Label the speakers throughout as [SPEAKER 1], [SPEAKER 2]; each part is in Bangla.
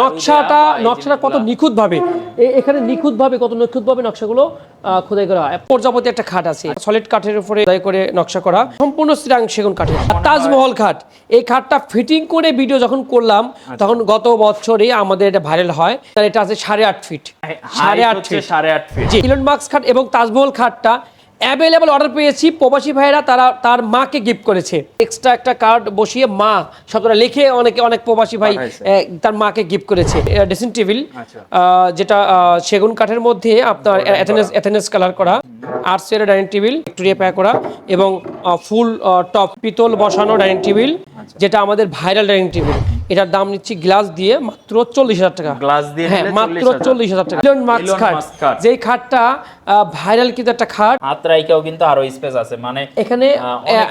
[SPEAKER 1] নকশাটা নকশাটা কত নিখুঁত ভাবে এখানে নিখুঁত ভাবে কত নিখুঁত ভাবে নকশাগুলো খোদাই করা হয়। প্রজাপতি একটা খাট আছে। সলিড কাঠের উপরে খোদাই করে নকশা করা। সম্পূর্ণ শ্রীরাং সেগুন কাঠের। তাজমহল খাট। এই খাটটা ফিটিং করে ভিডিও যখন করলাম তখন গত বছরে আমাদের এটা ভাইরাল হয়। তার এটা আছে সাড়ে আট ফিট সাড়ে আট ফিট
[SPEAKER 2] সাড়ে আট ফিট
[SPEAKER 1] ইলন মার্কস খাট এবং তাজমহল খাটটা অ্যাভেলেবল অর্ডার পেয়েছি। প্রবাসী ভাইয়েরা তারা তার মাকে গিফট করেছে। এক্সট্রা একটা কার্ড বসিয়ে মা শতটা লিখে অনেকে অনেক প্রবাসী ভাই তার মাকে গিফট করেছে। ড্রেসিং টেবিল
[SPEAKER 2] আচ্ছা।
[SPEAKER 1] যেটা আহ, সেগুন কাঠের মধ্যে আপনার এথেনেস এথেনেস কালার করা। আর্টস এর ডাইনিং টেবিল ভিক্টোরিয়া প্যাক করা এবং ফুল টপ পিতল বসানো ডাইনিং টেবিল
[SPEAKER 2] আচ্ছা।
[SPEAKER 1] যেটা আমাদের ভাইরাল ডাইনিং টেবিল এটার দাম নিচ্ছি গ্লাস দিয়ে মাত্র চল্লিশ হাজার টাকা।
[SPEAKER 2] গ্লাস দিয়ে
[SPEAKER 1] হ্যাঁ মাত্র চল্লিশ হাজার টাকা।
[SPEAKER 2] মাস্ক খাট।
[SPEAKER 1] যেই খাটটা ভাইরাল কিন্তু একটা খাট।
[SPEAKER 2] হাত রাইকাও কিন্তু আরও স্পেস আছে। মানে
[SPEAKER 1] এখানে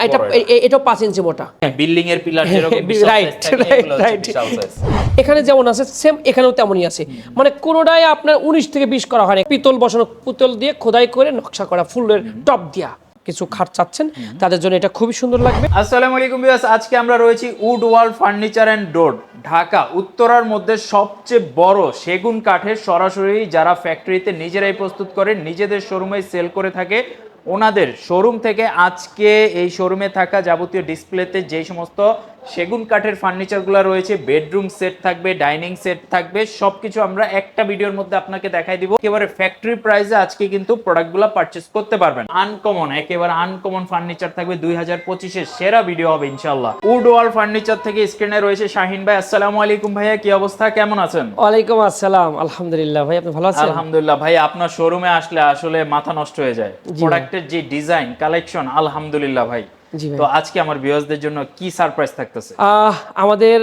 [SPEAKER 1] এটা
[SPEAKER 2] বড়
[SPEAKER 1] এ- এ- এটাও পাঁচ ইঞ্চি মোটা।
[SPEAKER 2] বিল্ডিং এর পিলার যেরকম. বিশাল size।
[SPEAKER 1] এখানে যেমন আছে সেম এখানেও তেমনই আছে। মানে কোনোটাই আপনার উনিশ থেকে বিশ করা হয় পিতল বসানো পিতল দিয়ে খোদাই করে নকশা করা ফুলের টপ দিয়া। কিছু খাট চাচ্ছেন, তাদের জন্য এটা খুবই সুন্দর লাগবে।
[SPEAKER 2] আসসালামু আলাইকুম ভিউয়ার্স, আজকে আমরা রয়েছি wood wall furniture and door, Dhaka, উত্তরার মধ্যে সবচেয়ে বড় সেগুন কাঠের সরাসরি যারা ফ্যাক্টরিতে নিজেরাই প্রস্তুত করে, নিজেদের শোরুমে সেল করে থাকে, ওনাদের শোরুম থেকে আজকে এই শোরুমে থাকা যাবতীয় ডিসপ্লেতে যে সমস্ত সেগুন কাঠের ফার্নিচারগুলো রয়েছে বেডরুম সেট থাকবে ডাইনিং সেট থাকবে সবকিছু আমরা একটা ভিডিওর মধ্যে আপনাকে দেখাই দিব। একেবারে ফ্যাক্টরি প্রাইসে আজকে কিন্তু প্রোডাক্টগুলো পারচেস করতে পারবেন। আনকমন একেবারে আনকমন ফার্নিচার থাকবে দুই হাজার পঁচিশের সেরা ভিডিও হবে ইনশাল্লাহ উড ওয়াল ফার্নিচার থেকে স্ক্রিনে রয়েছে শাহিন ভাই আসসালামু আলাইকুম ভাইয়া কি অবস্থা? কেমন আছেন?
[SPEAKER 1] ওয়ালাইকুম আসসালাম আলহামদুলিল্লাহ ভাই আপনি ভালো আছেন?
[SPEAKER 2] আলহামদুলিল্লাহ ভাই আপনার শোরুমে আসলে আসলে মাথা নষ্ট হয়ে যায়। প্রোডাক্টের যে ডিজাইন কালেকশন আলহামদুলিল্লাহ ভাই। তো আজকে আমার ভিউয়ার্সদের জন্য কি সারপ্রাইজ থাকতেছে?
[SPEAKER 1] আমাদের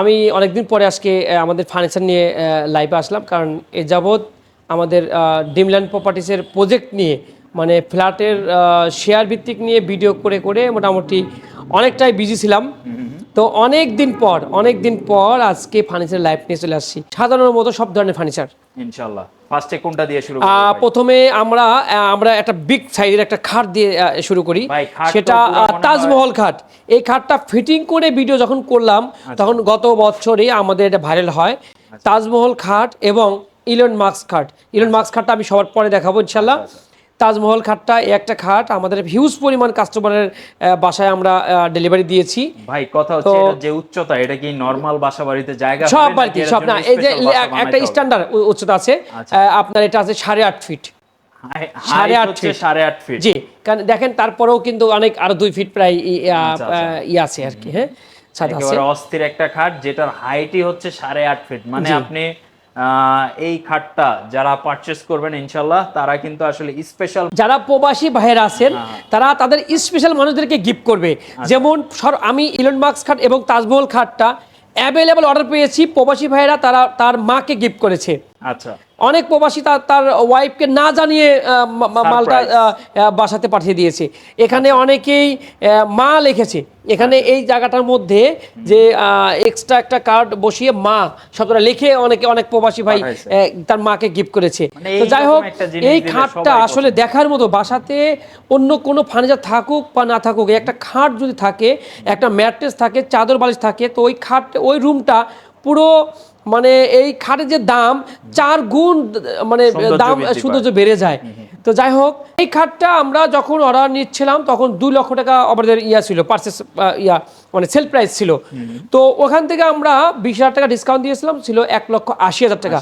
[SPEAKER 1] আমি অনেকদিন পরে আজকে আমাদের ফার্নিচার নিয়ে লাইভে আসলাম। কারণ এ যাবৎ আমাদের ডিমল্যান্ড প্রপার্টিসের প্রজেক্ট নিয়ে মানে ফ্ল্যাটের শেয়ার ভিত্তিক নিয়ে ভিডিও করে করে মোটামুটি অনেকটাই বিজি ছিলাম। তো অনেক দিন পর অনেক দিন পর আজকে ফার্নিচার লাইফ নিয়ে চলে আসছি। সাধারণের মতো সব ধরনের ফার্নিচার
[SPEAKER 2] ইনশাল্লাহ ফার্স্টে কোনটা দিয়ে শুরু করব
[SPEAKER 1] প্রথমে আমরা আমরা একটা বিগ সাইজের একটা খাট দিয়ে শুরু করি। সেটা তাজমহল খাট। এই খাটটা ফিটিং করে ভিডিও যখন করলাম
[SPEAKER 2] আচ্ছা।
[SPEAKER 1] তখন গত বছরে আমাদের এটা ভাইরাল হয়। তাজমহল খাট এবং ইলন মার্কস খাট। ইলন মার্কস খাটটা আমি সবার পরে দেখাবো ইনশাল্লাহ
[SPEAKER 2] আচ্ছা,
[SPEAKER 1] তাজমহল খাটটা এই একটা খাট আমাদের হিউজ পরিমাণ কাস্টমারের বাসায় আমরা ডেলিভারি দিয়েছি।
[SPEAKER 2] ভাই কথা হচ্ছে এটা যে উচ্চতা এটা কি নরমাল বাসা বাড়িতে জায়গা
[SPEAKER 1] সব আর কি সব না এই যে একটা স্ট্যান্ডার্ড উচ্চতা আছে।
[SPEAKER 2] আচ্ছা।
[SPEAKER 1] আপনার এটা আছে সাড়ে আট ফিট সাড়ে আট ফিট।
[SPEAKER 2] সাড়ে আট ফিট
[SPEAKER 1] জি কারণ দেখেন তারপরেও কিন্তু অনেক আরও দুই ফিট প্রায় ইয়ে আছে আর কি হ্যাঁ?
[SPEAKER 2] অস্থির একটা খাট যেটার হাইটই হচ্ছে সাড়ে আট ফিট মানে আপনি এই খাটটা যারা পারচেস করবেন ইনশাল্লাহ তারা কিন্তু আসলে স্পেশাল
[SPEAKER 1] যারা প্রবাসী ভাইয়েরা আছেন
[SPEAKER 2] হ্যাঁ।
[SPEAKER 1] তারা তাদের স্পেশাল মানুষদেরকে গিফট করবে
[SPEAKER 2] আচ্ছা।
[SPEAKER 1] যেমন আমি ইলন মার্কস খাট এবং তাজমহল খাটটা অ্যাভেলেবল অর্ডার পেয়েছি প্রবাসী ভাইয়েরা তারা তার মাকে গিফট করেছে
[SPEAKER 2] আচ্ছা।
[SPEAKER 1] অনেক প্রবাসী তার তার ওয়াইফকে না জানিয়ে মালটা বাসাতে পাঠিয়ে দিয়েছে। এখানে অনেকেই মা লিখেছে এখানে এই জায়গাটার মধ্যে যে এক্সট্রা একটা কার্ড বসিয়ে মা শতটা লিখে অনেকে অনেক প্রবাসী ভাই তার মাকে গিফট করেছে।
[SPEAKER 2] মানে
[SPEAKER 1] তো যাই হোক এই খাটটা আসলে দেখার মতো বাসাতে অন্য কোনো ফার্নিচার থাকুক বা না থাকুক একটা খাট যদি থাকে একটা ম্যাট্রেস থাকে চাদর বালিশ থাকে তো ওই খাট ওই রুমটা পুরো মানে এই খাটের যে দাম চার গুণ মানে দাম সৌন্দর্য বেড়ে যায়। তো যাই হোক এই খাটটা আমরা যখন অর্ডার নিচ্ছিলাম তখন দুই লক্ষ টাকা আমাদের ইয়া ছিল পার্সেস ইয়া মানে সেল প্রাইস ছিল। তো ওখান থেকে আমরা বিশ হাজার টাকা ডিসকাউন্ট দিয়েছিলাম ছিল এক লক্ষ আশি হাজার টাকা।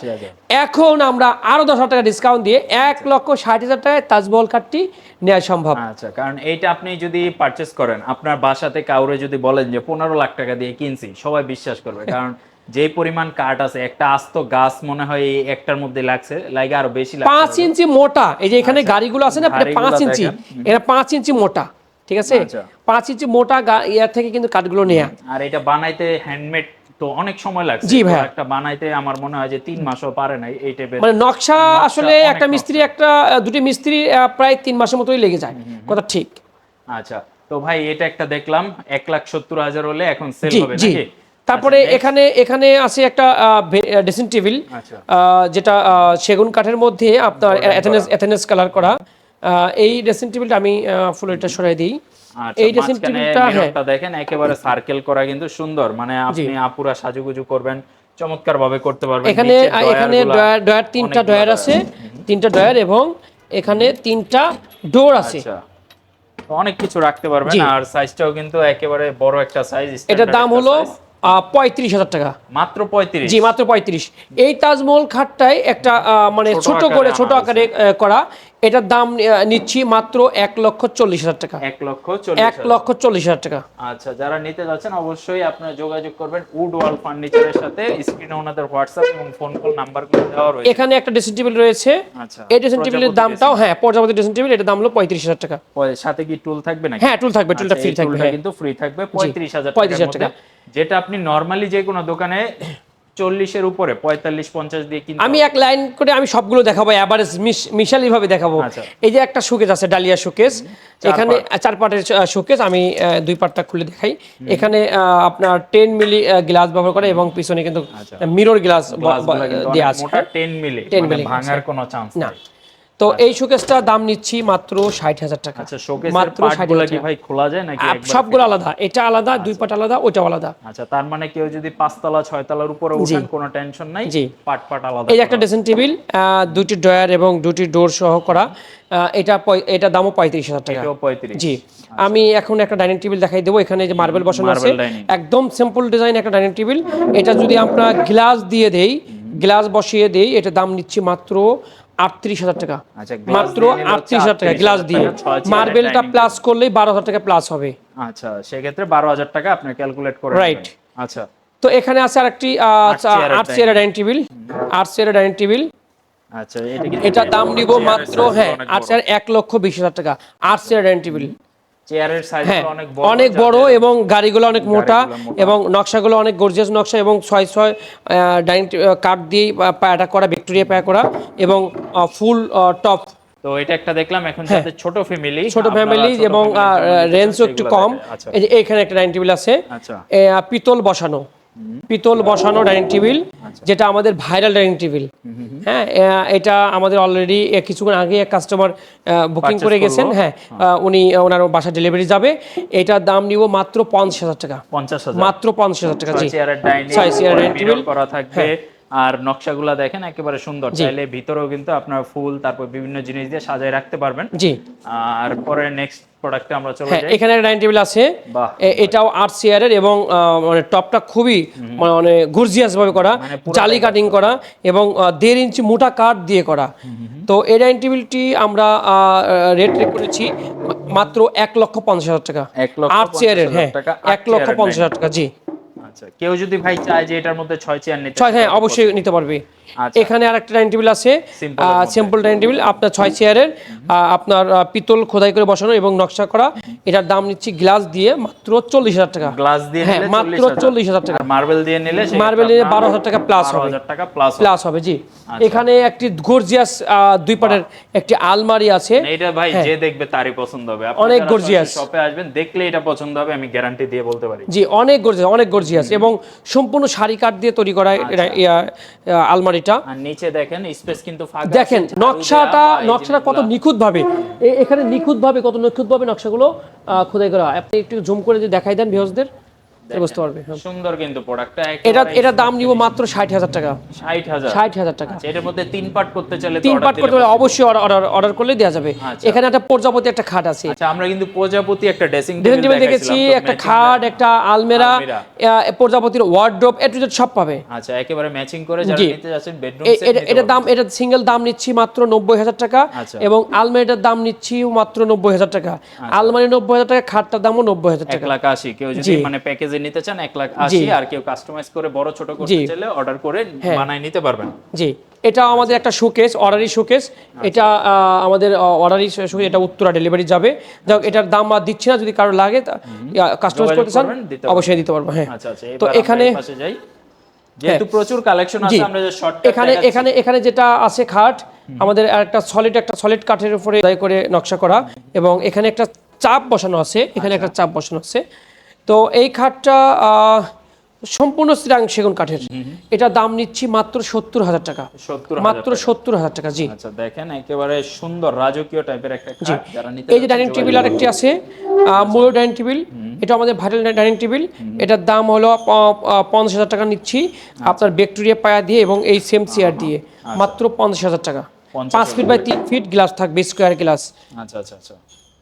[SPEAKER 1] এখন আমরা আরও দশ হাজার টাকা ডিসকাউন্ট দিয়ে এক লক্ষ ষাট হাজার টাকায় তাজমহল কার্ডটি নেওয়া সম্ভব।
[SPEAKER 2] আচ্ছা কারণ এইটা আপনি যদি পারচেস করেন আপনার বাসাতে কাউরে যদি বলেন যে পনেরো লাখ টাকা দিয়ে কিনছি সবাই বিশ্বাস করবে। কারণ যে পরিমাণ কাঠ আছে একটা আস্ত গাছ মনে হয় এই একটার মধ্যে লাগছে লাগে আরও বেশি লাগছে।
[SPEAKER 1] পাঁচ ইঞ্চি মোটা এই যে এখানে গাড়িগুলো আছে না এটা পাঁচ ইঞ্চি এটা পাঁচ ইঞ্চি মোটা ঠিক আছে?
[SPEAKER 2] আচ্ছা।
[SPEAKER 1] পাঁচ ইঞ্চি মোটা ইয়ার থেকে কিন্তু কাঠগুলো নেয়া।
[SPEAKER 2] আর এটা বানাইতে হ্যান্ডমেড তো অনেক সময় লাগছে।
[SPEAKER 1] জি ভাইয়া।
[SPEAKER 2] একটা বানাইতে আমার মনে হয় যে তিন মাসও পারে নাই এই টাইপের
[SPEAKER 1] মানে নকশা আসলে একটা মিস্ত্রি একটা দুটি মিস্ত্রি প্রায় তিন মাসের মতোই লেগে যায়। কথা ঠিক।
[SPEAKER 2] আচ্ছা। তো ভাই এটা একটা দেখলাম এক লাখ সত্তর হাজার হলে এখন সেল হবে নাকি?
[SPEAKER 1] তারপরে
[SPEAKER 2] আচ্ছা,
[SPEAKER 1] এখানে এখানে আছে একটা ড্রেসিং টেবিল
[SPEAKER 2] আচ্ছা।
[SPEAKER 1] যেটা সেগুন কাঠের মধ্যে আপনার এথেনেস এথেনেস কালার করা। এই ড্রেসিং টেবিলটা আমি ফুল এটা সরাই দিই।
[SPEAKER 2] আচ্ছা,
[SPEAKER 1] এই ড্রেসিং টেবিলটা হ্যাঁ।
[SPEAKER 2] দেখেন একেবারে সার্কেল করা কিন্তু সুন্দর। মানে আপনি আপুরা সাজুগুজু করবেন চমৎকার ভাবে করতে পারবেন
[SPEAKER 1] এখানে এখানে ডয়ার তিনটা ডয়ার আছে। তিনটা ডয়ার এবং এখানে তিনটা ডোর আছে।
[SPEAKER 2] অনেক কিছু রাখতে পারবেন আর সাইজটাও কিন্তু একেবারে বড় একটা সাইজ
[SPEAKER 1] এটার দাম হলো পঁয়ত্রিশ হাজার টাকা।
[SPEAKER 2] মাত্র পঁয়ত্রিশ?
[SPEAKER 1] জি মাত্র পঁয়ত্রিশ। এই তাজমহল খাটটাই একটা আহ, মানে
[SPEAKER 2] ছোট
[SPEAKER 1] করে ছোট আকারে করা। এটার দাম নিচ্ছি মাত্র এক লক্ষ চল্লিশ হাজার টাকা।
[SPEAKER 2] এক লক্ষ
[SPEAKER 1] এক লক্ষ চল্লিশ হাজার টাকা।
[SPEAKER 2] আচ্ছা যারা নিতে যাচ্ছেন অবশ্যই আপনারা যোগাযোগ করবেন উড ওয়াল ফার্নিচারের সাথে। স্ক্রিনে ওনাদের হোয়াটসঅ্যাপ এবং ফোন কল নাম্বারগুলো দেওয়া রয়েছে।
[SPEAKER 1] এখানে একটা ড্রেসিং টেবিল রয়েছে।
[SPEAKER 2] আচ্ছা
[SPEAKER 1] এই ড্রেসিং টেবিলের দামটাও হ্যাঁ প্রজাপতি ড্রেসিং টেবিল এটার দাম হলো পঁয়ত্রিশ হাজার টাকা।
[SPEAKER 2] সাথে কি টুল থাকবে নাকি?
[SPEAKER 1] হ্যাঁ টুল থাকবে টুলটা
[SPEAKER 2] আচ্ছা,
[SPEAKER 1] ফ্রি থাকবে
[SPEAKER 2] টুলটা
[SPEAKER 1] হ্যাঁ
[SPEAKER 2] কিন্তু ফ্রি থাকবে পঁয়ত্রিশ হাজার
[SPEAKER 1] 35,000
[SPEAKER 2] টাকা। যেটা আপনি নর্মালি যে কোনো দোকানে চল্লিশের উপরে পঁয়তাল্লিশ পঞ্চাশ দিয়ে কিন্তু
[SPEAKER 1] আমি এক লাইন করে আমি সবগুলো দেখাবো অ্যাভারেজ মিশালি ভাবে দেখাবো।
[SPEAKER 2] আচ্ছা।
[SPEAKER 1] এই যে একটা শোকেস আছে ডালিয়া শোকেস এখানে চার পার্টের শোকেস আমি দুই পার্টটা খুলে দেখাই। এখানে আপনার টেন মিলি গ্লাস ব্যবহার করে এবং পিছনে কিন্তু মিরর গ্লাস দেওয়া আছে।
[SPEAKER 2] টেন মিলি
[SPEAKER 1] 10
[SPEAKER 2] মানে
[SPEAKER 1] মিলি
[SPEAKER 2] ভাঙার কোনো চান্স
[SPEAKER 1] না। তো এই শোকেসটা দাম নিচ্ছি মাত্র ষাট হাজার টাকা।
[SPEAKER 2] আচ্ছা শোকেসের
[SPEAKER 1] মাত্র
[SPEAKER 2] পার্টগুলো কি ভাই খোলা যায় নাকি একবার
[SPEAKER 1] সবগুলো আলাদা। এটা আলাদা দুই পাট আলাদা ওইটাও আলাদা।
[SPEAKER 2] আচ্ছা তার মানে কেউ যদি পাঁচতলা ছয়তলার উপরে উঠেন কোনো টেনশন নাই
[SPEAKER 1] জি।
[SPEAKER 2] পাট পাট আলাদা
[SPEAKER 1] এই যে একটা ড্রেসিং টেবিল দুটি ড্রয়ার এবং দুটি ডোর সহ করা এটা এটা দামও পঁয়ত্রিশ হাজার টাকা। জি। আমি এখন একটা ডাইনিং টেবিল দেখাই দেবো এখানে যে মার্বেল বসানো আছে। একদম সিম্পল ডিজাইন একটা ডাইনিং টেবিল এটা যদি আমরা গ্লাস দিয়ে দেই গ্লাস বসিয়ে দেই এটা দাম নিচ্ছি মাত্র আটত্রিশ হাজার টাকা।
[SPEAKER 2] আচ্ছা,
[SPEAKER 1] মাত্র আটত্রিশ হাজার টাকা গ্লাস দিয়ে। মার্বেলটা প্লাস করলেই বারো হাজার টাকা প্লাস হবে।
[SPEAKER 2] আচ্ছা সেক্ষেত্রে বারো হাজার টাকা আপনার ক্যালকুলেট করে রাইট আচ্ছা।
[SPEAKER 1] তো এখানে আছে আরেকটি আট চেয়ারের ডাইনিং টেবিল আট চেয়ারের ডাইনিং টেবিল
[SPEAKER 2] আচ্ছা এটা
[SPEAKER 1] এটা দাম নিব মাত্র হ্যাঁ আট চেয়ার এক লক্ষ বিশ হাজার টাকা। আট চেয়ার ডাইনিং টেবিল
[SPEAKER 2] চেয়ারের
[SPEAKER 1] হ্যাঁ
[SPEAKER 2] অনেক বড়
[SPEAKER 1] অনেক বড় এবং গাড়িগুলো অনেক মোটা এবং নকশাগুলো অনেক গর্জিয়াস নকশা এবং ছয় ছয় ডাইনিং কাঠ দিয়ে পায়াটা করা ভিক্টোরিয়া পায়া করা এবং ফুল টপ।
[SPEAKER 2] তো এটা একটা দেখলাম এখন যাদের ছোট ফ্যামিলি
[SPEAKER 1] হ্যাঁ। ছোট ফ্যামিলি এবং রেঞ্জও একটু কম।
[SPEAKER 2] আচ্ছা।
[SPEAKER 1] এই যে এখানে একটা ডাইনিং টেবিল আছে।
[SPEAKER 2] আচ্ছা।
[SPEAKER 1] পিতল বসানো। পিতল বসানো ডাইনিং টেবিল
[SPEAKER 2] আচ্ছা।
[SPEAKER 1] যেটা আমাদের ভাইরাল ডাইনিং টেবিল। হ্যাঁ এটা আমাদের অলরেডি কিছুক্ষণ আগে এক কাস্টমার বুকিং করে গেছেন। হ্যাঁ আহ, উনি ওনার বাসা ডেলিভারি যাবে। এটা দাম নিব মাত্র পঞ্চাশ হাজার টাকা।
[SPEAKER 2] পঞ্চাশ
[SPEAKER 1] মাত্র পঞ্চাশ হাজার টাকা জি।
[SPEAKER 2] ডাইনিং।
[SPEAKER 1] হ্যাঁ।
[SPEAKER 2] করা থাকবে। আর নকশাগুলা দেখেন একেবারে সুন্দর। চাইলে ভিতরেও কিন্তু আপনার ফুল তারপর বিভিন্ন জিনিস দিয়ে সাজায় রাখতে পারবেন।
[SPEAKER 1] জি।
[SPEAKER 2] আর পরে নেক্সট প্রোডাক্টে আমরা চলে
[SPEAKER 1] হ্যাঁ
[SPEAKER 2] যাই।
[SPEAKER 1] এখানে ডাইনিং টেবিল আছে। এটাও আট চেয়ারের এবং মানে টপটা খুবই মানে- মানে গর্জিয়াস ভাবে করা
[SPEAKER 2] মানে
[SPEAKER 1] জালি কাটিং করা এবং দেড় ইঞ্চি মোটা কাঠ দিয়ে করা। তো এই ডাইনিং টেবিলটি আমরা রেট করেছি মাত্র এক লক্ষ পঞ্চাশ হাজার টাকা।
[SPEAKER 2] পঞ্চাশ
[SPEAKER 1] চেয়ারের হ্যাঁ এক লক্ষ পঞ্চাশ হাজার টাকা জি।
[SPEAKER 2] আচ্ছা কেউ যদি ভাই চায় যে এটার মধ্যে ছয় চেয়ার নিতে
[SPEAKER 1] ছয় হ্যাঁ অবশ্যই নিতে পারবে।
[SPEAKER 2] আচ্ছা।
[SPEAKER 1] এখানে আর একটা ডাইনিং টেবিল আছে। Simple dining table. আপনার ছয় চেয়ারের আপনার পিতল খোদাই করে বসানো এবং নকশা করা। এটার দাম নিচ্ছি গ্লাস দিয়ে মাত্র চল্লিশ হাজার টাকা।
[SPEAKER 2] গ্লাস দিয়ে
[SPEAKER 1] হ্যাঁ, মাত্র
[SPEAKER 2] 40,000
[SPEAKER 1] 40,000 টাকা।
[SPEAKER 2] মার্বেল দিয়ে নিলে
[SPEAKER 1] মার্বেল নিলে 12,000 টাকা plus হবে।
[SPEAKER 2] হাজার টাকা প্লাস
[SPEAKER 1] প্লাস হবে জি।
[SPEAKER 2] আচ্ছা।
[SPEAKER 1] এখানে একটি গর্জিয়াস দুই পাটের একটি আলমারি আছে।
[SPEAKER 2] এটা ভাই যে দেখবে তারই পছন্দ হবে।
[SPEAKER 1] হ্যাঁ। অনেক গর্জিয়াস
[SPEAKER 2] শপে আসবেন দেখলে এটা পছন্দ হবে আমি গ্যারান্টি দিয়ে বলতে পারি।
[SPEAKER 1] জি অনেক গর্জিয়াস অনেক গর্জিয়াস এবং সম্পূর্ণ শাড়ি কাঠ দিয়ে তৈরি করা
[SPEAKER 2] আচ্ছা।
[SPEAKER 1] আলমারিটা।
[SPEAKER 2] আর নিচে দেখেন স্পেস কিন্তু ফাঁকা
[SPEAKER 1] দেখেন নকশাটা নকশাটা কত
[SPEAKER 2] নিখুঁতভাবে।
[SPEAKER 1] নিখুঁত ভাবে এখানে নিখুঁত ভাবে কত নিখুঁত ভাবে নকশাগুলো আহ, খোদাই করা। হয়। আপনি একটু জুম করে যদি দেখাই দেন ভিউজদের বুঝতে পারবে হ্যাঁ।
[SPEAKER 2] সুন্দর কিন্তু প্রোডাক্টটা
[SPEAKER 1] এটা এটা দাম নিব মাত্র ষাট হাজার টাকা। টাকা।
[SPEAKER 2] আচ্ছা, এটার মধ্যে তিন পার্ট করতে চাইলে
[SPEAKER 1] তিন
[SPEAKER 2] দিলে
[SPEAKER 1] করতে হলে অবশ্যই অর্ডার অর্ডার করলে যাবে।
[SPEAKER 2] আচ্ছা।
[SPEAKER 1] এখানে একটা প্রজাপতি একটা খাট আছে।
[SPEAKER 2] আচ্ছা আমরা কিন্তু প্রজাপতি একটা ড্রেসিং
[SPEAKER 1] টেবিল দেখেছি একটা খাট একটা আলমেরা। প্রজাপতির ওয়ার্ড্রোপ এ টু জেড সব পাবে।
[SPEAKER 2] আচ্ছা একেবারে ম্যাচিং করে যারা নিতে যাচ্ছেন বেডরুম
[SPEAKER 1] এটা দাম এটা সিঙ্গেল দাম নিচ্ছি মাত্র নব্বই হাজার টাকা। এবং আলমারিটার দাম নিচ্ছি মাত্র নব্বই হাজার টাকা। আলমারি নব্বই হাজার টাকা খাটটার দামও নব্বই হাজার
[SPEAKER 2] এক
[SPEAKER 1] টাকা।
[SPEAKER 2] লাখ আশি কেউ যদি মানে প্যাকেজে নিতে চান এক লাখ আশি আর কেউ কাস্টমাইজ করে বড় ছোট করতে
[SPEAKER 1] হ্যাঁ।
[SPEAKER 2] চাইলে অর্ডার করে বানাই নিতে পারবেন।
[SPEAKER 1] জি। এটা আমাদের একটা শোকেস অর্ডারি শোকেস
[SPEAKER 2] আচ্ছা।
[SPEAKER 1] এটা আমাদের অর্ডারি শোকেস এটা উত্তরা ডেলিভারি যাবে। যাই হোক, এটার দাম আর দিচ্ছি না যদি কারও লাগে কাস্টমাইজ করতে চান। অবশ্যই দিতে পারব হ্যাঁ।
[SPEAKER 2] আচ্ছা আচ্ছা
[SPEAKER 1] তো এখানে
[SPEAKER 2] যেহেতু প্রচুর কালেকশন আছে আমরা যে শর্ট
[SPEAKER 1] এখানে এখানে এখানে যেটা আছে খাট আমাদের একটা সলিড একটা সলিড কাঠের উপরে করে নকশা করা এবং এখানে একটা চাপ বসানো আছে এখানে একটা চাপ বসানো আছে। তো এই খাটটা সম্পূর্ণ শ্রীরাং সেগুন কাঠের। এটা দাম নিচ্ছি মাত্র সত্তর হাজার টাকা। মাত্র সত্তর হাজার টাকা জি।
[SPEAKER 2] আচ্ছা দেখেন একেবারে সুন্দর রাজকীয় টাইপের একটা
[SPEAKER 1] এই যে ডাইনিং টেবিল আর একটি আছে মূল ডাইনিং টেবিল এটা আমাদের ভাইরাল ডাইনিং টেবিল এটার দাম হলো পঞ্চাশ হাজার টাকা নিচ্ছি। আপনার ব্যাকটেরিয়া পায়া দিয়ে এবং এই সেম চেয়ার দিয়ে। মাত্র পঞ্চাশ হাজার টাকা। পাঁচ ফিট বাই তিন ফিট গ্লাস থাকবে স্কোয়ার গ্লাস
[SPEAKER 2] আচ্ছা আচ্ছা আচ্ছা।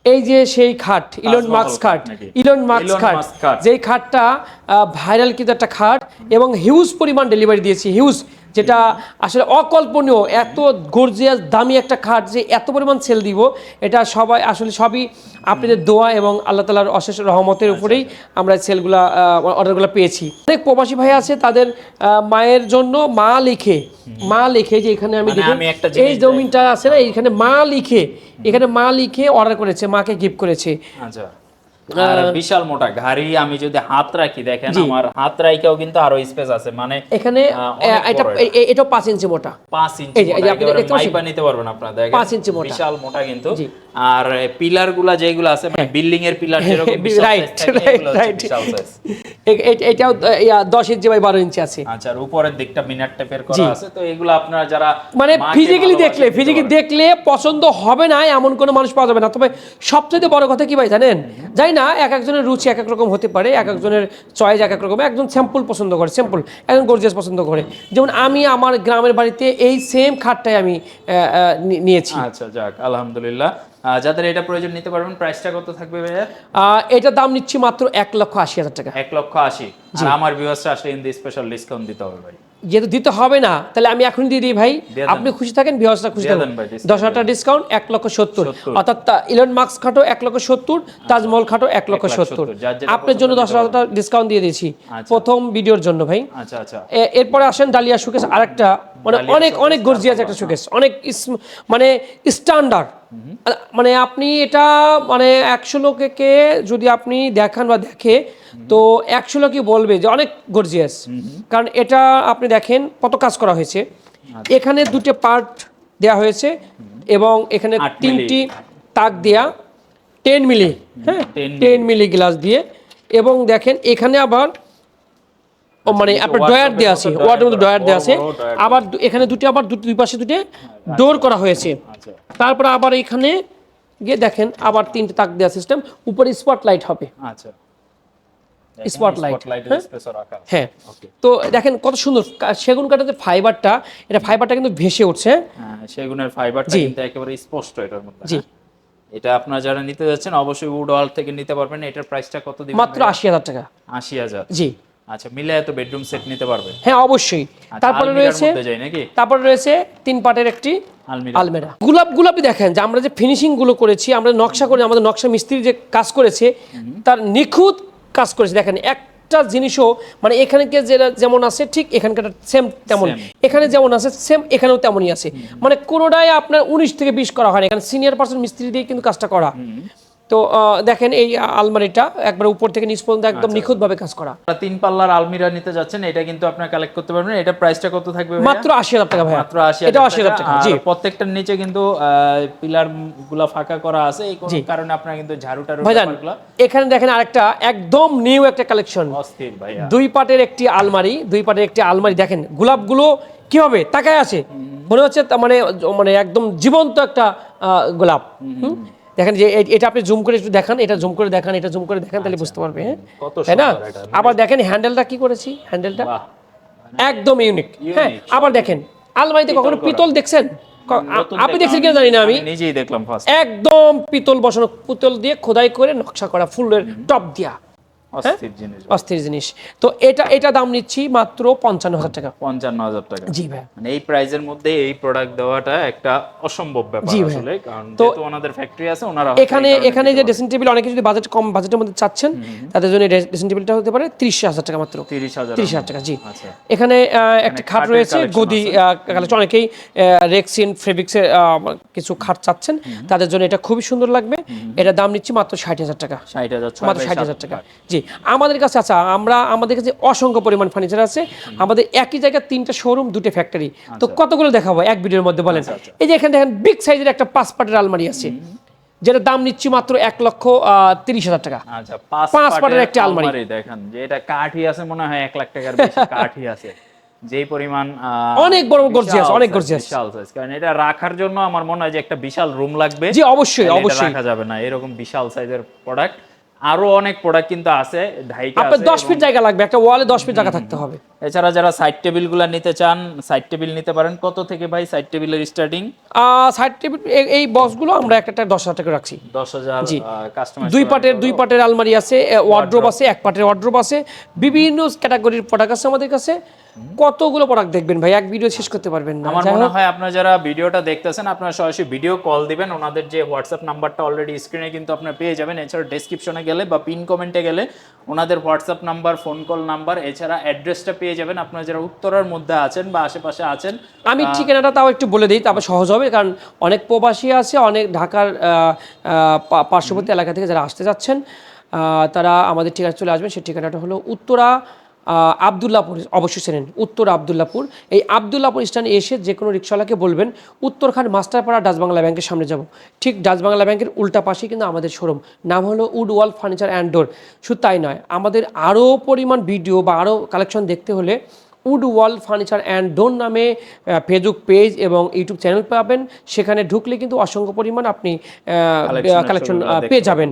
[SPEAKER 1] এই যে সেই খাট ইলন মার্কস খাট ইলন মার্কস
[SPEAKER 2] মাস্ক খাট।
[SPEAKER 1] যেই খাটটা ভাইরাল কিন্তু একটা খাট এবং হিউজ পরিমাণ ডেলিভারি দিয়েছি হিউজ যেটা আসলে অকল্পনীয় এত গর্জিয়াস দামি একটা খাট যে এত পরিমাণ সেল দিব এটা সবাই আসলে সবই আপনাদের দোয়া এবং আল্লাহ তালার অশেষ রহমতের উপরেই আমরা সেলগুলা অর্ডারগুলো পেয়েছি। অনেক প্রবাসী ভাই আছে তাদের মায়ের জন্য মা লিখে মা লিখে যে এখানে আমি
[SPEAKER 2] মানে
[SPEAKER 1] এই জমিনটা আছে না এখানে মা লিখে এখানে মা লিখে অর্ডার করেছে মাকে গিফট করেছে।
[SPEAKER 2] আচ্ছা। আর বিশাল মোটা ঘাড়ি আমি যদি হাত রাখি দেখেন আমার হাত রাইকেও কিন্তু আরও স্পেস আছে। মানে
[SPEAKER 1] এখানে এটা
[SPEAKER 2] বড়
[SPEAKER 1] এ- এ- এটাও পাঁচ ইঞ্চি মোটা।
[SPEAKER 2] পাঁচ ইঞ্চি
[SPEAKER 1] এই যে- আপনি দেখতে পাচ্ছেন?
[SPEAKER 2] নিতে পারবেন আপনারা দেখেন।
[SPEAKER 1] পাঁচ ইঞ্চি মোটা।
[SPEAKER 2] বিশাল মোটা কিন্তু। আর পিলারগুলা যেগুলো আছে মানে বিল্ডিং এর পিলার যেরকম বিশাল
[SPEAKER 1] রাইট। এটাও আহ, ইয়া, দশ ইঞ্চি বাই বারো ইঞ্চি আছে।
[SPEAKER 2] আচ্ছা আর উপরের দিকটা মিনার টাইপের। করা আছে তো এগুলো আপনারা যারা
[SPEAKER 1] মানে ফিজিক্যালি দেখলে ফিজিক্যালি দেখলে পছন্দ হবে না এমন কোনো মানুষ পাওয়া যাবে না। তবে সবচেয়ে বড় কথা কি ভাই জানেন? জানি না এক একজনের রুচি এক এক রকম হতে পারে এক একজনের চয়েস এক এক রকম। একজন স্যাম্পল পছন্দ করে স্যাম্পল একজন গর্জিয়াস পছন্দ করে। যেমন আমি আমার গ্রামের বাড়িতে এই সেম খাটটাই আমি নিয়েছি।
[SPEAKER 2] আচ্ছা যাক আলহামদুলিল্লাহ। যাদের এটা প্রয়োজন নিতে পারবেন প্রাইসটা কত থাকবে ভাইয়া?
[SPEAKER 1] এটার দাম নিচ্ছি মাত্র এক লক্ষ আশি হাজার টাকা।
[SPEAKER 2] এক লক্ষ আশি। আমার ভিউয়ার্সরা আসলে ইন স্পেশাল ডিসকাউন্ট দিতে হবে ভাই।
[SPEAKER 1] যেহেতু দিতে হবে না তাহলে আমি এখন দিয়ে দিই ভাই। আপনি খুশি থাকেন বিহাসটা খুশি থাকেন। দশ হাজার টাকা ডিসকাউন্ট এক লক্ষ সত্তর। অর্থাৎ ইলন মার্কস খাটো এক লক্ষ সত্তর তাজমহল খাটো এক লক্ষ সত্তর।
[SPEAKER 2] 70, যার যেটা
[SPEAKER 1] আপনার জন্য দশ হাজার টাকা ডিসকাউন্ট দিয়ে দিয়েছি।
[SPEAKER 2] আচ্ছা।
[SPEAKER 1] প্রথম ভিডিওর জন্য ভাই।
[SPEAKER 2] আচ্ছা আচ্ছা।
[SPEAKER 1] এরপরে আসেন ডালিয়া সুকেশ আরেকটা মানে অনেক অনেক গর্জিয়াস একটা সুকেশ অনেক মানে স্ট্যান্ডার্ড মানে আপনি এটা মানে একশো লোককে যদি আপনি দেখান বা দেখে তো একশো লোকই বলবে যে অনেক গর্জিয়াস কারণ এটা আপনি দেখেন কত কাজ করা হয়েছে।
[SPEAKER 2] আচ্ছা।
[SPEAKER 1] এখানে দুটো পার্ট দেয়া হয়েছে এবং এখানে তিনটি তাক দেয়া টেন মিলি হ্যাঁ? Ten milli. গ্লাস দিয়ে এবং দেখেন এখানে আবার ও মানে আপনার
[SPEAKER 2] wardrobe
[SPEAKER 1] ডয়ার দেওয়া আছে ওয়ার্ডের মধ্যে ডয়ার দেওয়া আছে। আবার এখানে দুটি আবার দুটি দুই পাশে দুটি ডোর করা হয়েছে।
[SPEAKER 2] আচ্ছা
[SPEAKER 1] তারপর আবার এখানে গিয়ে দেখেন আবার তিনটে তাক দেওয়া সিস্টেম উপরে স্পট লাইট হবে।
[SPEAKER 2] আচ্ছা। স্পটলাইট
[SPEAKER 1] হ্যাঁ? হ্যাঁ. তো দেখেন কত সুন্দর সেগুন কাঠের যে ফাইবারটা এটা ফাইবারটা কিন্তু ভেসে উঠছে।
[SPEAKER 2] হ্যাঁ সেগুনের ফাইবারটা কিন্তু একেবারে স্পষ্ট এটার মধ্যে
[SPEAKER 1] জি।
[SPEAKER 2] হ্যাঁ? এটা আপনারা যারা নিতে যাচ্ছেন অবশ্যই উড ওয়াল থেকে নিতে পারবেন। এটার প্রাইসটা কত দিবেন
[SPEAKER 1] মাত্র আশি হাজার টাকা।
[SPEAKER 2] আশি হাজার।
[SPEAKER 1] জি।
[SPEAKER 2] আচ্ছা মিলে এত বেডরুম সেট নিতে পারবে।
[SPEAKER 1] হ্যাঁ অবশ্যই।
[SPEAKER 2] আচ্ছা,
[SPEAKER 1] তারপরে রয়েছে তারপরে রয়েছে তিন পাটের একটি
[SPEAKER 2] আলমেরা।
[SPEAKER 1] গোলাপ গোলাপি দেখেন যে আমরা যে ফিনিশিংগুলো করেছি আমরা নকশা করে আমাদের নকশা মিস্ত্রি যে কাজ করেছে তার নিখুঁত কাজ করেছে। দেখেন একটা জিনিসও মানে এখানে যেটা যেমন আছে ঠিক এখানকার সেম তেমন। এখানে যেমন আছে সেম এখানেও তেমনই আছে। মানে কোনোটাই আপনার উনিশ থেকে বিশ করা হয় না। এখানে সিনিয়র পার্সন মিস্ত্রি দিয়ে কিন্তু কাজটা করা। তো দেখেন এই আলমারিটা একবার উপর থেকে নিচ পর্যন্ত একদম নিখুঁতভাবে কাজ করা।
[SPEAKER 2] তিন পাল্লার আলমিরা নিতে যাচ্ছেন এটা কিন্তু আপনারা কালেক্ট করতে পারবেন। এটা প্রাইসটা কত থাকবে
[SPEAKER 1] মাত্র আশি হাজার টাকা ভাইয়া।
[SPEAKER 2] মাত্র আশি
[SPEAKER 1] এটা আশি হাজার টাকা। জি।
[SPEAKER 2] প্রত্যেকটার নিচে কিন্তু পিলারগুলা ফাঁকা করা আছে এই কোনো কারণে আপনারা কিন্তু ঝাড়ু টাড়ু
[SPEAKER 1] ভাইজান এখানে দেখেন আরেকটা একদম নিউ একটা কালেকশন
[SPEAKER 2] অস্থির ভাইয়া।
[SPEAKER 1] দুই পাটের একটি আলমারি দুই পাটের একটি আলমারি। দেখেন গোলাপগুলো কীভাবে তাকায় আছে? মনে হচ্ছে মানে মানে একদম জীবন্ত একটা আহ, গোলাপ। হুম? দেখেন যে এটা আপনি জুম করে একটু দেখান এটা জুম করে দেখান এটা জুম করে দেখান তাহলে বুঝতে পারবে হ্যাঁ? তাই না? আবার দেখেন হ্যান্ডেলটা কি করেছি? হ্যান্ডেলটা একদম ইউনিক হ্যাঁ? আবার দেখেন আলমারিতে কখনো পিতল দেখছেন? আপনি দেখছেন কিনা জানি না আমি।
[SPEAKER 2] নিজেই দেখলাম
[SPEAKER 1] একদম পিতল বসানো পিতল দিয়ে খোদাই করে নকশা করা ফুলের টপ দিয়া।
[SPEAKER 2] অস্থির জিনিস
[SPEAKER 1] অস্থির জিনিস। তো এটা এটা দাম নিচ্ছি মাত্র পঞ্চান্ন হাজার টাকা।
[SPEAKER 2] পঞ্চান্ন হাজার টাকা।
[SPEAKER 1] জি ভাই।
[SPEAKER 2] মানে এই প্রাইজের মধ্যে এই প্রোডাক্ট দেওয়াটা একটা অসম্ভব ব্যাপার আসলে কারণ
[SPEAKER 1] তো
[SPEAKER 2] ওনাদের ফ্যাক্টরি আছে ওনারা
[SPEAKER 1] এখানে এখানে যে। ড্রেসিং টেবিল অনেকে যদি বাজেট কম বাজেটের মধ্যে চাচ্ছেন তাদের জন্য ড্রেসিং টেবিলটা হতে পারে তিরিশ হাজার টাকা মাত্র।
[SPEAKER 2] তিরিশ হাজার।
[SPEAKER 1] তিরিশ হাজার টাকা জি।
[SPEAKER 2] আচ্ছা।
[SPEAKER 1] এখানে একটা খাট রয়েছে গদি কালেকশন অনেকেই রেক্সিন ফেব্রিক্সের কিছু খাট চাচ্ছেন। তাদের জন্য এটা খুবই সুন্দর লাগবে। এটা দাম নিচ্ছি মাত্র ষাট হাজার টাকা।
[SPEAKER 2] ষাট হাজার
[SPEAKER 1] মাত্র ষাট হাজার টাকা। জি। আমাদের কাছে আচ্ছা আমরা আমাদের কাছে অসংখ্য পরিমাণ ফার্নিচার আছে। আমাদের একই জায়গায় তিনটা শোরুম দুটো ফ্যাক্টরি তো কতগুলো দেখাবো? এক ভিডিওর মধ্যে বলেন।
[SPEAKER 2] আচ্ছা, আচ্ছা।
[SPEAKER 1] এই যে এখানে দেখেন বিগ সাইজের একটা পাঁচ পাটের আলমারি আছে। যেটা দাম নিচ্ছি মাত্র এক লক্ষ তিরিশ হাজার টাকা।
[SPEAKER 2] আচ্ছা পাঁচ
[SPEAKER 1] পাটের
[SPEAKER 2] পাটের
[SPEAKER 1] আলমারি।
[SPEAKER 2] দেখেন যে এটা কাঠি আছে মনে হয় এক লাখ টাকার বেশি কাঠি আছে। যেই পরিমাণ
[SPEAKER 1] অনেক বড় gorgeous, অনেক gorgeous।
[SPEAKER 2] বিশাল size। কারণ এটা রাখার জন্য আমার মনে হয় যে একটা বিশাল রুম লাগবে।
[SPEAKER 1] জি অবশ্যই অবশ্যই।
[SPEAKER 2] রাখা যাবে না। এরকম বিশাল সাইজের প্রোডাক্ট আরও অনেক প্রোডাক্ট কিন্তু আছে ঢাইকা
[SPEAKER 1] আপনার দশ ফিট জায়গা লাগবে একটা ওয়ালে দশ ফিট জায়গা থাকতে হবে।
[SPEAKER 2] এছাড়া যারা সাইড টেবিলগুলা নিতে চান সাইড টেবিল নিতে পারেন। কত থেকে ভাই সাইড টেবিলের স্টার্টিং
[SPEAKER 1] সাইড টেবিল এই বক্সগুলো আমরা একটা একটা দশ হাজার টাকা রাখছি।
[SPEAKER 2] দশ হাজার কাস্টমার
[SPEAKER 1] দুই পাটের দুই পাটের আলমারি আছে ওয়ার্ড্রোব আছে এক পাটের ওয়ার্ড্রোব আছে বিভিন্ন ক্যাটাগরির প্রোডাক্ট আছে আমাদের কাছে। কতগুলো প্রোডাক্ট দেখবেন ভাই? এক ভিডিও শেষ করতে পারবেন না।
[SPEAKER 2] আমার মনে হয় আপনারা যারা ভিডিওটা দেখতেছেন আপনারা সরাসরি ভিডিও কল দিবেন। ওনাদের যে হোয়াটসঅ্যাপ নাম্বারটা অলরেডি স্ক্রিনে কিন্তু আপনারা পেয়ে যাবেন। এছাড়া ডেসক্রিপশনে গেলে বা পিন কমেন্টে গেলে ওনাদের WhatsApp number phone call number এছাড়া অ্যাড্রেসটা পেয়ে যাবেন। আপনারা যারা উত্তরার মধ্যে আছেন বা আশেপাশে আছেন
[SPEAKER 1] আমি ঠিকানাটা তাও একটু বলে দিই তারপর সহজ হবে কারণ অনেক প্রবাসী আছে অনেক ঢাকার পার্শ্ববর্তী এলাকা থেকে যারা আসতে যাচ্ছেন তারা আমাদের ঠিকানা চলে আসবেন। সেই ঠিকানাটা হলো উত্তরা আবদুল্লাপুর অবশ্যই চেনেন উত্তর আবদুল্লাপুর এই আবদুল্লাপুর স্ট্যান্ডে এসে যে কোনো রিক্সাওয়ালাকে বলবেন উত্তরখান মাস্টারপাড়া ডাচ বাংলা ব্যাংকের সামনে যাব। ঠিক ডাচ বাংলা ব্যাংকের উল্টা পাশেই কিন্তু আমাদের শোরুম নাম হলো wood wall furniture and door. শুধু তাই নয় আমাদের আরও পরিমাণ ভিডিও বা আরও কালেকশন দেখতে হলে wood wall furniture and door নামে ফেসবুক পেজ এবং ইউটিউব চ্যানেল পাবেন। সেখানে ঢুকলে কিন্তু অসংখ্য পরিমাণ আপনি কালেকশন পেয়ে যাবেন।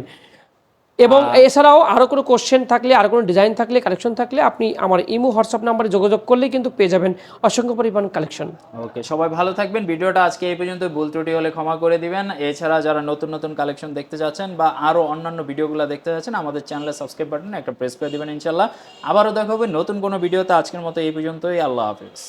[SPEAKER 1] এবং এছাড়াও আরও কোনো কোশ্চেন থাকলে আরও কোনো ডিজাইন থাকলে কালেকশন থাকলে আপনি আমার ইমো হোয়াটসঅ্যাপ নাম্বারে যোগাযোগ করলেই কিন্তু পেয়ে যাবেন অসংখ্য পরিমাণ কালেকশন
[SPEAKER 2] ওকে সবাই ভালো থাকবেন। ভিডিওটা আজকে এই পর্যন্ত ভুল ত্রুটি হলে ক্ষমা করে দিবেন। এছাড়া যারা নতুন নতুন কালেকশন দেখতে যাচ্ছেন বা আরও অন্যান্য ভিডিওগুলো দেখতে যাচ্ছেন আমাদের চ্যানেলে সাবস্ক্রাইব বাটন একটা প্রেস করে দিবেন ইনশাল্লাহ আবারও দেখা হবে নতুন কোনো ভিডিওতে আজকের মতো এই পর্যন্তই। আল্লাহ হাফিজ।